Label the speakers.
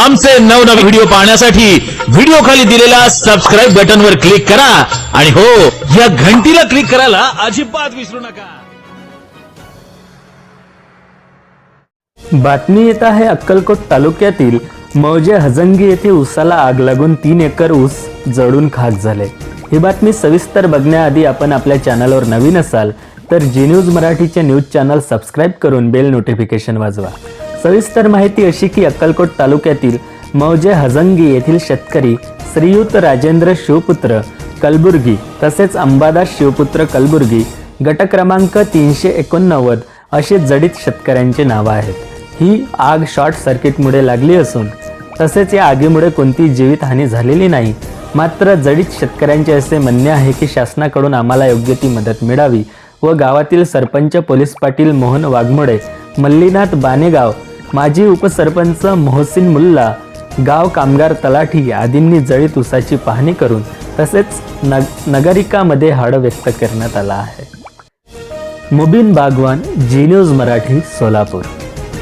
Speaker 1: आमचे नवनवे व्हिडिओ पाहण्यासाठी व्हिडिओ खाली दिलेल्या सबस्क्राईब बटनवर क्लिक करा. आणि हो या घंटीला क्लिक करायला अजिबात विसरू नका.
Speaker 2: बातमी येत आहे अक्कलकोट तालुक्यातील मौजे हजंगी येथे ऊसाला आग लागून तीन एकर ऊस जळून खाक झाले. ही बातमी सविस्तर बघण्याआधी आपण आपल्या चॅनलवर नवीन असाल तर जी न्यूज मराठीचे न्यूज चॅनल सबस्क्राईब करून बेल नोटिफिकेशन वाजवा. सविस्तर माहिती अशी की अक्कलकोट तालुक्यातील मौजे हजंगी येथील शेतकरी श्रीयुत राजेंद्र शिवपुत्र कलबुर्गी तसेच अंबादास शिवपुत्र कलबुर्गी गट क्रमांक तीनशे एकोणनव्वद असे जडित शेतकऱ्यांची नावं आहेत. ही आग शॉर्ट सर्किटमुळे लागली असून तसेच या आगीमुळे कोणती जीवितहानी झालेली नाही. मात्र जडित शेतकऱ्यांचे असे म्हणणे आहे की शासनाकडून आम्हाला योग्य ती मदत मिळावी व गावातील सरपंच पोलीस पाटील मोहन वाघमोडे मल्लीनाथ बानेगाव माजी उपसरपंच मोहसिन मुल्ला गाव कामगार तलाठी आदींनी जळीत उसाची पाहणी करून तसेच नग नगरिकामध्ये हाड व्यक्त करण्यात आला आहे. Mubeen Bagwan Zee news Marathi Solapur.